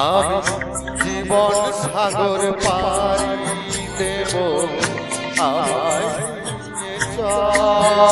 আমি জীবন সাগর পাড়ি দেব আমায় চল।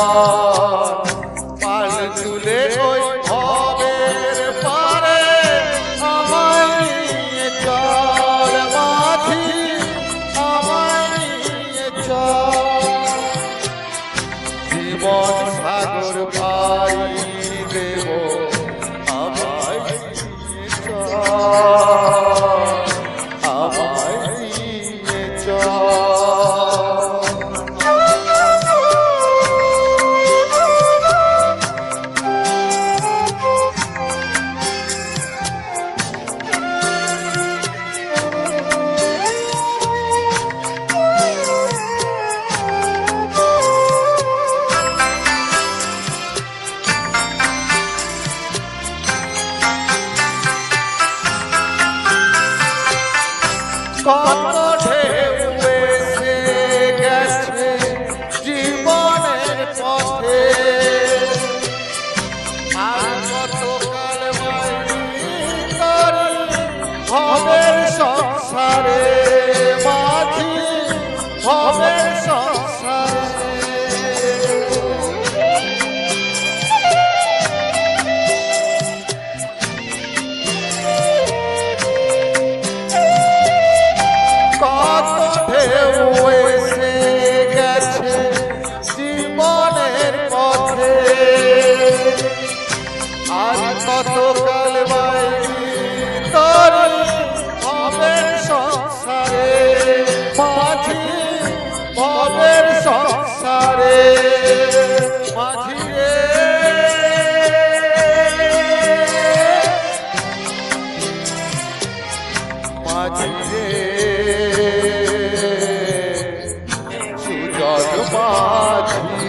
কত কাল তোর ভবের সংসারে মাঝি ভবের সংসারে মাঝি রে মাঝিরে সুজন মাঝিরে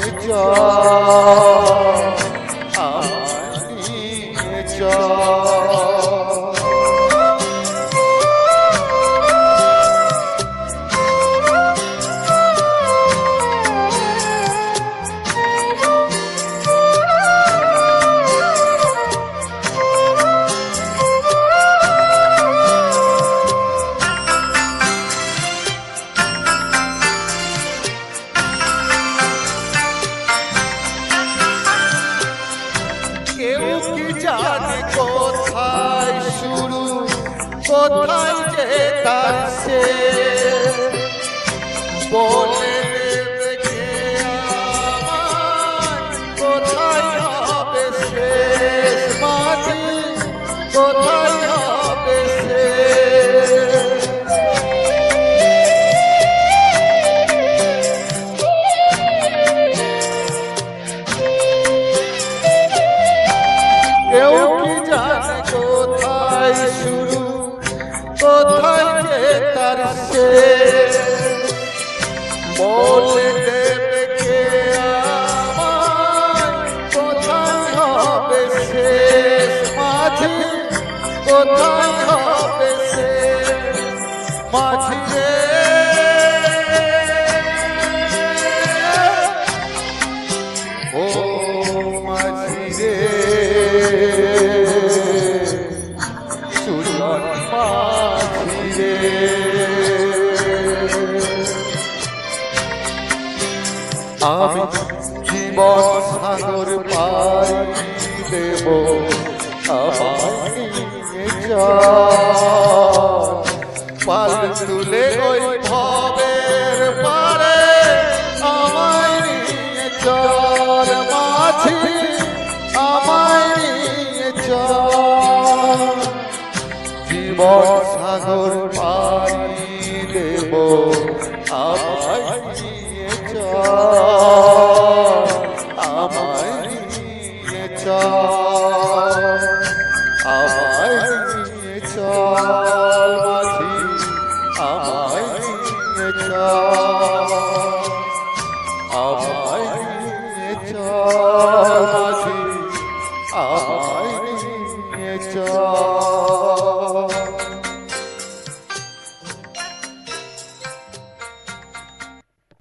নিয়ে জানে কোথায় শুরু কোথায় যে তার সে বলে কোথায় হবে শেষ মাঝি ও মাঝি রে। সুজন মাঝি রে। আমি জীবন সাগর পাড়ি দেব। চল। পাল তুলে ওই ভবের পারে আমায় নিয়ে মাঝি আমায় নিয়ে সাগর দেব আমায় নিয়ে চল মাঝি আমায় নিয়ে চল আমায় নিয়ে চল।